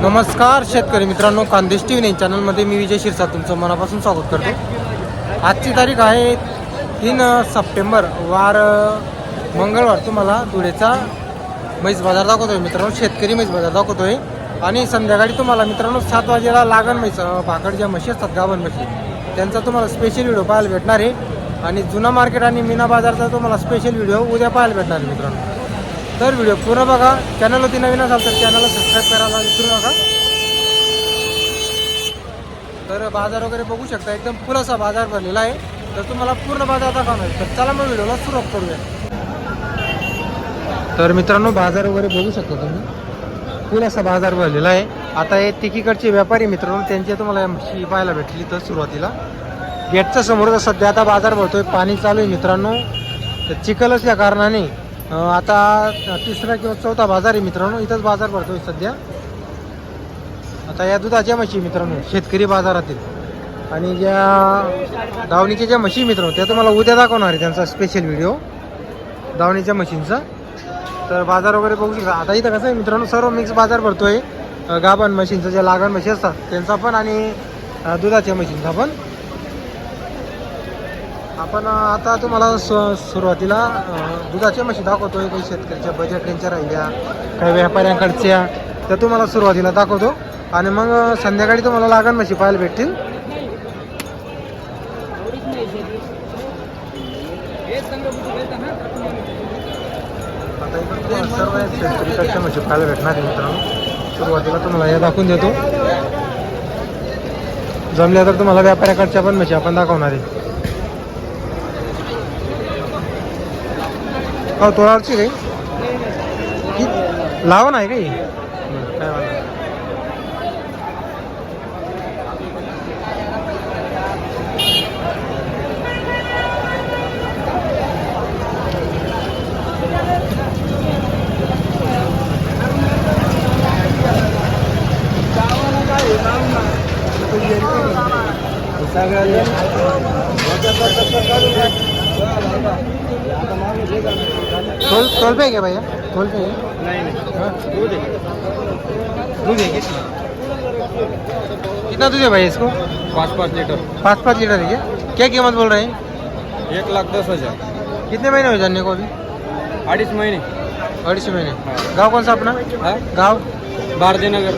नमस्कार शेतकरी मित्रांनो खानदेश टी व्ही चॅनलमध्ये मी विजय शिरसा तुमचं मनापासून स्वागत करतो. आजची तारीख आहे तीन सप्टेंबर वार मंगळवार. तुम्हाला धुळेचा म्हैस बाजार दाखवतोय मित्रांनो शेतकरी म्हैस बाजार दाखवतोय. आणि संध्याकाळी तुम्हाला मित्रांनो सात वाजेला लागण म्हैस भाकड ज्या म्हशी असतात गाभण म्हशी त्यांचा तुम्हाला स्पेशल व्हिडिओ पाहायला भेटणार आहे. आणि जुना मार्केट आणि मीना बाजारचा तुम्हाला स्पेशल व्हिडिओ उद्या पाहायला भेटणार आहे मित्रांनो. तर व्हिडिओ पूर्ण बघा. चॅनलवरती नवीन असाल तर चॅनलला सबस्क्राईब करायला विसरू नका. तर बाजार वगैरे बघू शकता. एकदम पुरासा बाजार भरलेला आहे. तर तुम्हाला पूर्ण बाजार दाखवणार. तर चला मग व्हिडिओला सुरुवात करूया. तर मित्रांनो बाजार वगैरे बघू शकता तुम्ही. पुरासा बाजार भरलेला आहे. आता हे तिकीकडचे व्यापारी मित्रांनो त्यांची तुम्हाला म्हशी पाहायला भेटली तर सुरुवातीला. गेटच्या समोर सध्या आता बाजार भरतोय. पाणी चालू आहे मित्रांनो. तर चिखल असल्या कारणाने आता तिसरा किंवा चौथा बाजार आहे मित्रांनो. इथंच बाजार भरतोय सध्या. आता या दुधाच्या म्हशी मित्रांनो शेतकरी बाजारातील. आणि ज्या दावणीच्या ज्या म्हशी मित्रांनो त्या तुम्हाला उद्या दाखवणार आहे त्यांचा स्पेशल व्हिडिओ दावणीच्या म्हशींचा. तर बाजार वगैरे बघू शकता. आता इथं कसं आहे मित्रांनो सर्व मिक्स बाजार भरतोय. आहे गाभण म्हशींचा ज्या लागण म्हशी असतात त्यांचा पण आणि दुधाच्या म्हशींचा पण. आपण आता तुम्हाला सु सुरुवातीला दुधाच्या म्हशी दाखवतोय काही शेतकऱ्याच्या बजेट रेंजच्या राहिल्या काही व्यापाऱ्यांकडच्या त्या तुम्हाला सुरुवातीला दाखवतो. आणि मग संध्याकाळी तुम्हाला लागण म्हशी पाहायला भेटतील. आता इकडे सर्व शेतकरीकडच्या म्हशी पाहायला भेटणार आहे मित्रांनो. सुरुवातीला तुम्हाला हे दाखवून देतो. जमल्या तर तुम्हाला व्यापाऱ्याकडच्या पण म्हशी आपण दाखवणार आहे हो तोळावरची काही की लावा नाही काही? बरं, काय वाटलं तोल तोल पे क्या भैया? तोल पे हाँ? दूध है कितना दूध है भैया इसको? पाच पाच लिटर। पाँच पाँच लीटर है क्या? क्या कीमत बोल रहे हैं? एक लाख दस हज़ार। कितने महीने हुए जानने को अभी? अड़ीस महीने। अड़ीस महीने। हाँ। गाँव कौन सा अपना? हा? गाँव? भारतीनगर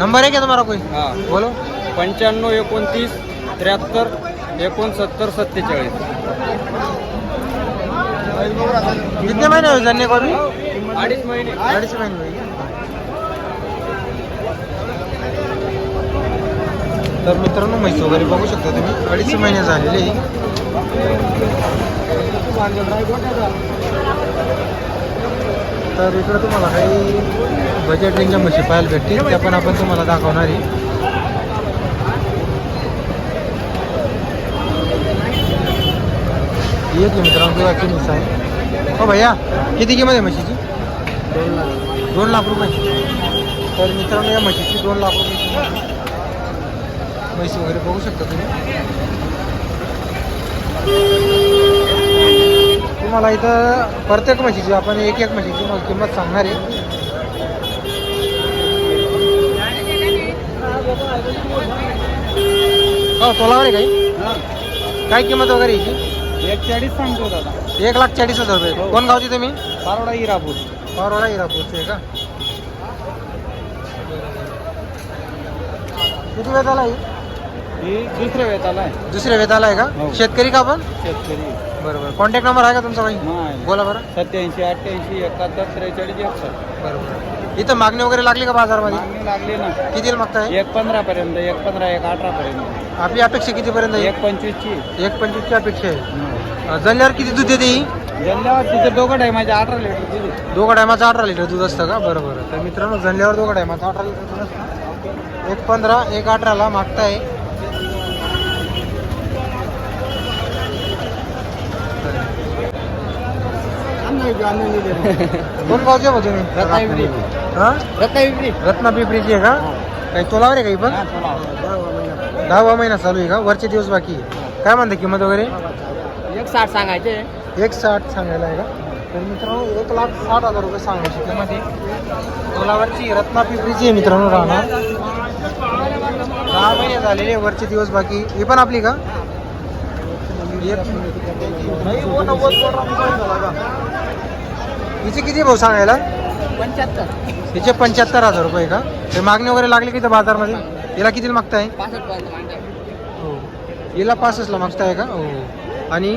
नंबर है क्या तुम्हारा कोई? हा। बोलो। पंच्याण्णव एकोणतीस त्र्याहत्तर एकोणसत्तर सत्तेचाळीस. कितने महीने को अभी? अडीच महिने. अडीच महिने? तर मित्रांनो म्हैस वगैरे बघू शकता तुम्ही. अडीच महिने झालेले तर इकडं तुम्हाला काही बजेट रेंजच्या म्हशी पाहायला भेटतील त्या पण आपण तुम्हाला दाखवणार आहे. ये की मित्रांनो दुधाची म्हैस आहे. हो भैया किती किंमत आहे म्हशीची? दोन लाख रुपये. तर मित्रांनो या म्हशीची दोन लाख रुपये. म्हैस वगैरे बघू शकता तुम्ही. तुम्हाला इथं प्रत्येक म्हशीची आपण एक एक म्हशीची मग किंमत सांगणार आहे. हो तोलावर आहे काही काय किंमत वगैरे याची? एक चाळीस सांगतो दादा. एक लाख चाळीस हज़ार रुपये. कोण गावची तुम्ही? पारोडा हिरापूर. पारोडा हिरापूरचे आहे का? किती वेताला आहे ही? दुसऱ्या वेताला आहे. दुसऱ्या वेताला आहे का? हो. शेतकरी का आपण? शेतकरी. बरोबर. कॉन्टॅक्ट नंबर आहे का तुमचा भाई? नाही. बोला बरं. सत्याऐंशी अठ्ठ्याऐंशी एकाहत्तर त्रेचाळीस एकसष्ट. बरोबर. इथं मागणी वगैरे लागली का बाजारमध्ये? मागणी लागली ना. किती मागताय? एक पंधरा पर्यंत एक पंधरा एक अठरा पर्यंत. आपली अपेक्षा कितीपर्यंत आहे? एक पंचवीसची. एक पंचवीसची अपेक्षा आहे. अं, जणल्यावर किती दूध देते ही? जल्ल्यावर तिथे दोघं आहे माझ्या अठरा लिटर दिली दोघं टायमाचं अठरा लिटर दूध असतं का? बरोबर तर मित्रांनो जणल्यावर दोघं टायमाचं अठरा लिटर दूध असतं. एक पंधरा एक अठराला मागताय. कोण गावचे हो तुम्ही. हा? रत्नागिरी. रत्ना पिंपरीची आहे का? काही तोलावर आहे काही पण? दहावा महिना चालू आहे. का? वरचे दिवस बाकी आहे. काय म्हणते किंमत वगैरे? एक साठ सांगायचे. एक साठ सांगायला आहे का? तर मित्रांनो एक लाख साठ हजार रुपये सांगायचे त्यामध्ये गुलाबाची रत्ना पिपरीची आहे मित्रांनो राहणार. दहा महिने झालेले वरचे दिवस बाकी ही पण आपली का? हिचे किती भाऊ सांगायला? पंच्याहत्तर. हिचे पंच्याहत्तर हजार रुपये का? ते मागणी वगैरे लागली की इथं बाजारमध्ये? हिला किती मागताय? पासष्ट पर्यंत हो. हिला पासष्टला मागताय का? हो. आणि?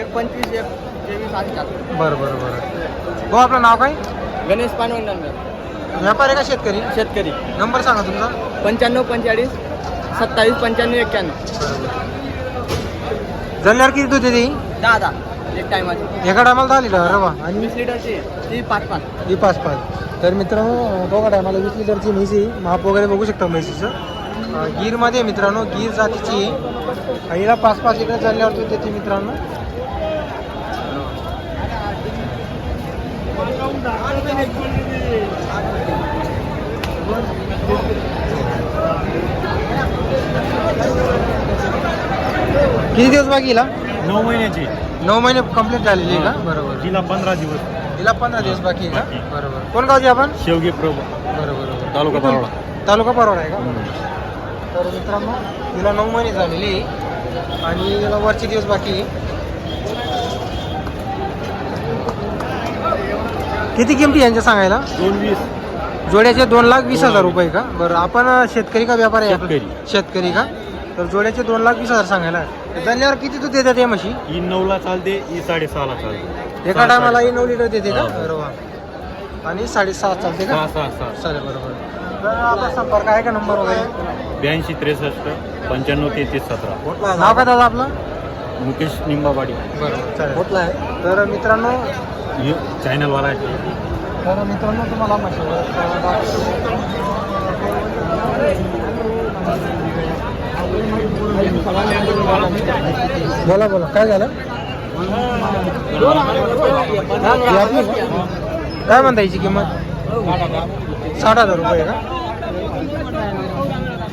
एक पंचवीस एक तेवीस बरं बरं बरं. भाऊ आपलं नाव काय? गणेश पानवंडर व्यापारी का शेतकरी? शेतकरी. नंबर सांगा तुमचा. पंच्याण्णव पंचेचाळीस सत्तावीस पंच्याण्णव एक्क्याण्णव. जल्ल्यावर किती दूध येते दहा दहा. एक टायमाची. एका टायमाला दहा लिटर रवा आणि वीस लिटरची ती पाच पाच. ही पाच पाच. तर मित्रांनो दोघा टायमाला वीस लिटरची म्हैसी. माप वगैरे बघू शकता म्हैसीचं. अं, गीरमध्ये मित्रांनो गीर जातीची आहे. आणि हिला पाच पाच लिटर चालल्यावर दूध देते मित्रांनो. किती दिवस बाकी हिला? नऊ महिन्याची. नऊ महिने कंप्लीट झालेली आहे का? बरोबर. तिला पंधरा दिवस. हिला पंधरा दिवस बाकी आहे का? बरोबर. कोण गावची आपण? शेवगे प्रभू. बरोबर तालुका पारोळा. तालुका परवडा आहे का? तर मित्रांनो हिला नऊ महिने झालेली आहे. आणि हिला वरचे दिवस बाकी आहे. किती किमती यांच्या सांगायला? दोन वीस. जोड्याचे दोन लाख वीस हजार रुपये का? बरं आपण शेतकरी का व्यापारी? आहे? शेतकरी. शेतकरी का? तर जोड्याचे दोन लाख वीस हजार सांगायला. धन्यवाद किती दूध देतात या म्हशी? ही नऊला चालते ही साडेसहाला चालते. एका टायमाला साडे- नऊ लिटर देते का? हा. बरोबर आणि साडेसात चालते का? सहा सहा सहा. चालेल बरोबर. तर आपला संपर्क आहे का नंबर वगैरे? ब्याऐंशी त्रेसष्ट पंच्याण्णव तेहतीस सतरा. नाव काय दादा आपलं? मुकेश निंबावाडी बरोबर चालेल. आहे? तर मित्रांनो हे चॅनलवाला आहे. तर मित्रांनो तुम्हाला बोला बोला काय झालं? आपली का? काय म्हणता याची किंमत? साठ हज़ार रुपये का?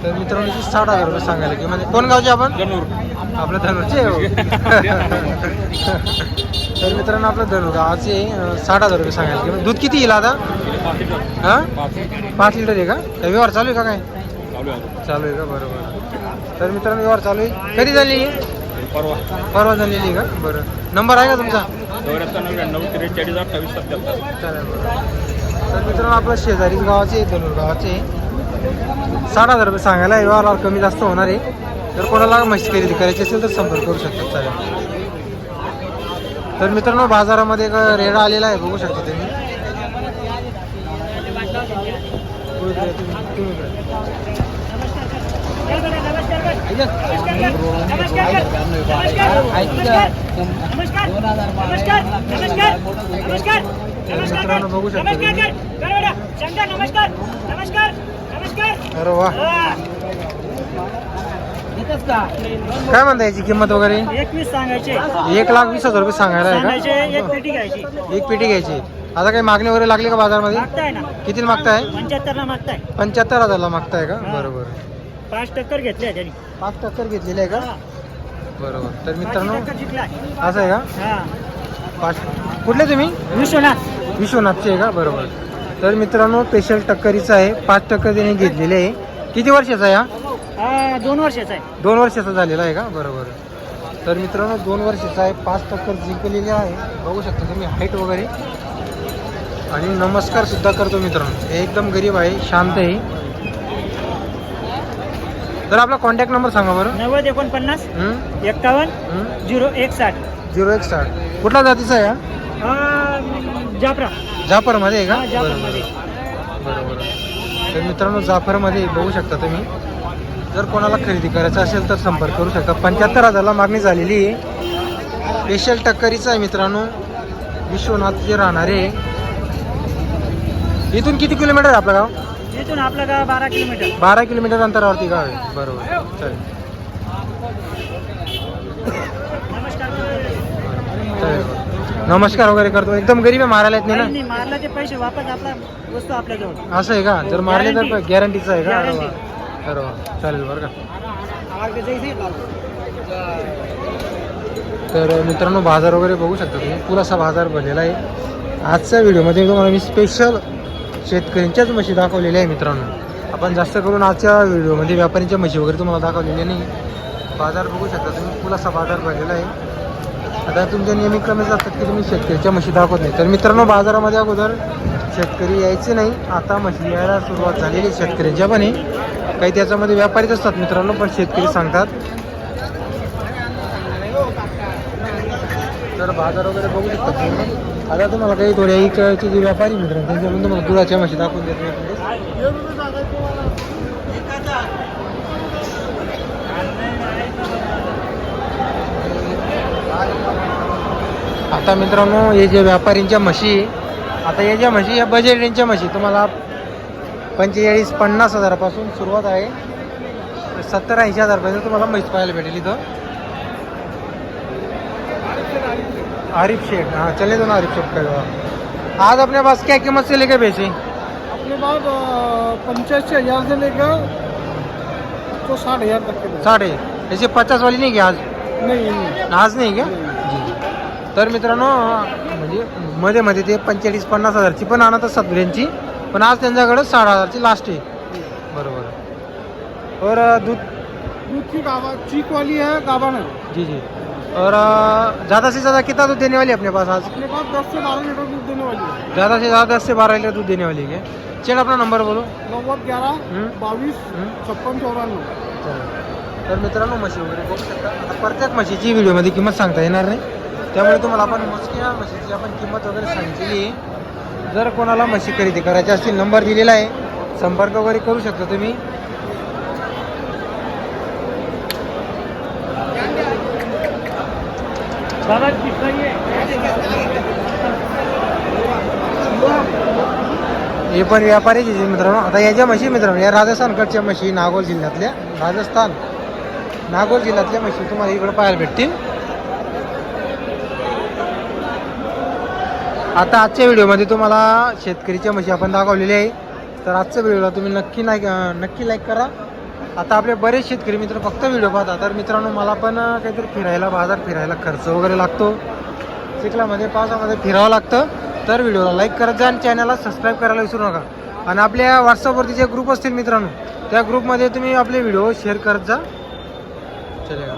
तर मित्रांनो याची साठ हज़ार रुपये सांगायला किंमत कोण गावचे आपण? आपलं धनुरचे हो. तर मित्रांनो आपलं धनुर गावाचे साठ हज़ार रुपये सांगायला किंमत दूध किती येईल आता? हाँ? पाच लिटर आहे का? काय व्यवहार चालू आहे का काय? चालू आहे का? बरोबर. तर मित्रांनो व्यवहार चालू आहे. कधी झाली? परवा. परवा झालेली आहे का? बरं. नंबर आहे का तुमचा? चौऱ्याहत्तर नव्याण्णव त्रेचाळीस अठ्ठावीस सत्याहत्तर चालेल बरं. तर मित्रांनो आपलं शेजारी गावाचे धनुर गावाचे. साठ हजार रुपये सांगायला व्यवहार कमी जास्त होणार आहे. तर कोणाला म्हशी खरेदी करायची असेल तर संपर्क करू शकतात चालेल तर मित्रांनो बाजारामध्ये एक रेडा आलेला आहे. बघू शकता तुम्ही. मित्रांनो बघू शकता तुम्ही. नमस्कार नमस्कार नमस्कार अरे वा काय म्हणता याची किंमत वगैरे? एकवीस सांगायचे एक लाख वीस हजार रुपये सांगायला आहे एक पेटी घ्यायची का? एक पेटी घ्यायची. आता काही मागणी वगैरे लागली का बाजारमध्ये? मागताय ना. किती मागताय? पंच्याहत्तर ला मागताय. पंच्याहत्तर हजारला मागताय का. बरोबर. पाच टक्कर घेतले त्यांनी. पाच टक्कर घेतलेले आहे का. बरोबर. तर मित्रांनो असं आहे का? हा. पाच कुठले तुम्ही? विश्वनाथ. विश्वनाथचे आहे का? बरोबर. तर मित्रांनो स्पेशल टक्करीचा आहे. पाच टक्कर त्याने घेतलेले आहे. किती वर्षाचा आहे हा? हा दोन वर्षाचा आहे. दोन वर्षाचा झालेला आहे का? बरोबर. तर मित्रांनो दोन वर्षाचा आहे. पाच टक्कर जिंकलेली आहे. बघू शकता तुम्ही हाईट वगैरे. आणि नमस्कार सुद्धा करतो मित्रांनो. हे एकदम गरीब आहे. शांत आहे. तर आपला कॉन्टॅक्ट नंबर सांगा बरं. नव्वद एकोणपन्नास? एक्कावन्न? झिरो एक साठ. झिरो एक साठ. कुठला जातीचा आहे हा? हा जाफरा. जाफरमध्ये आहे का? हा जाफरमध्ये. बरोबर. बरोबर. तर मित्रांनो जाफरमध्ये बघू शकता तुम्ही. जर कोणाला खरेदी करायचं असेल तर संपर्क करू शकता. पंच्याहत्तर हजारला मागणी झालेली आहे. स्पेशल टक्करीचं आहे मित्रांनो. विश्वनाथ जे राहणारे. इथून किती किलोमीटर आहे आपलं गाव? आपलं गाव बारा किलोमीटर. बारा किलोमीटर अंतरावरती गाव आहे. बरोबर. चालेल नमस्कार वगैरे करतो. एकदम गरीब आहे मारायला येत नाही मारला ते पैसे वापस आपला वस्तू असं आहे का? जर मारले तर. गॅरंटीचं आहे का? अरे वा. Guarantee. अरे वा. चालेल बरं का. तर मित्रांनो बाजार वगैरे बघू शकता तुम्ही. पुरासा बाजार भरलेला आहे. आजच्या व्हिडिओमध्ये तुम्हाला मी स्पेशल शेतकऱ्यांच्याच म्हशी दाखवलेल्या आहे मित्रांनो. आपण जास्त करून आजच्या व्हिडिओमध्ये व्यापाऱ्यांच्या म्हशी वगैरे तुम्हाला दाखवलेल्या नाही. बाजार बघू शकता तुम्ही. पुलासा बाजार भरलेला आहे. आता तुमच्या नेहमी कमी असतात की तुम्ही शेतकऱ्याच्या म्हशी दाखवत नाही. तर मित्रांनो बाजारामध्ये अगोदर शेतकरी यायचे नाही. आता म्हशी यायला सुरुवात झालेली शेतकऱ्यांच्या पण आहे. काही त्याच्यामध्ये व्यापारीच असतात मित्रांनो पण शेतकरी सांगतात. तर बाजार वगैरे बघू शकता तुम्ही. आता तुम्हाला काही थोड्या इकडचे जे व्यापारी मित्रांनो त्यांच्याकडून तुम्हाला गुळाच्या म्हशी दाखवून देतो आता मित्रांनो हे जे व्यापारींच्या म्हशी आता या ज्या म्हशी या बजेटींच्या म्हशी तुम्हाला पंचेचाळीस पन्नास हजारापासून सुरुवात आहे. सत्तर ऐंशी हजारपर्यंत तुम्हाला म्हैस पाहायला भेटेल इथं. आरिफ शेख हाँ चले दो ना आरिफ शेख का आज अपने पास क्या कीमत से लेके बेचे? अपने पास पंचायत हजार से लेकर तो साठ हजार तक के साडे ऐसे पचास वाली नहीं क्या आज? नहीं आज नाही का जी। तर मित्रांनो म्हणजे मध्ये मध्ये ते पंचेचाळीस पन्नास हजारची पण आणत असतात ब्रेनची पण आज त्यांच्याकडे साठ हजारची लास्ट आहे. बरोबर. और दूध दूध की गावा चीक वाली है गावा में जी जी. और ज़्यादा से ज़्यादा कितना दूध देने वाली है अपने पास आज? अपने पास दस से बारह लीटर दूध देने वाली है। ज़्यादा से ज़्यादा दस से बारह लीटर दूध देने वाली है चल अपना नंबर बोलो। नव्वद ग्यारह. बावीस. छप्पन चौऱ्याण्णव चालेल. तर मित्रांनो म्हशी वगैरे बघू शकता. आता प्रत्येक म्हशीची व्हिडिओमध्ये किंमत सांगता येणार नाही. त्यामुळे तुम्हाला आपण मोजक्या म्हशीची आपण किंमत वगैरे सांगितलेली आहे. जर कोणाला म्हशी खरेदी करायची असतील नंबर दिलेला आहे. संपर्क वगैरे करू शकता तुम्ही दादा कितना ये हे पण व्यापारी मित्रांनो आता या ज्या म्हशी मित्रांनो या राजस्थानकडच्या म्हशी नागोर जिल्ह्यातल्या राजस्थान नागोर जिल्ह्यातल्या म्हशी तुम्हाला इकडे पाहायला भेटतील. आता आजच्या व्हिडिओमध्ये तुम्हाला शेतकरीच्या म्हशी आपण दाखवलेली आहे. तर आजच्या व्हिडिओला तुम्ही नक्की नाही नक्की लाईक करा. आता आपले बरेच शेतकरी मित्र फक्त व्हिडिओ पाहतात. तर मित्रांनो मला पण काहीतरी फिरायला बाजार फिरायला खर्च वगैरे लागतो. चिखलामध्ये पावसामध्ये फिरावं लागतं. तर व्हिडिओला लाईक करत जा आणि चॅनलला सबस्क्राईब करायला विसरू नका. आणि आपल्या व्हॉट्सअपवरती जे ग्रुप असतील मित्रांनो त्या ग्रुपमध्ये तुम्ही आपले व्हिडिओ शेअर करत जा. चलेगा.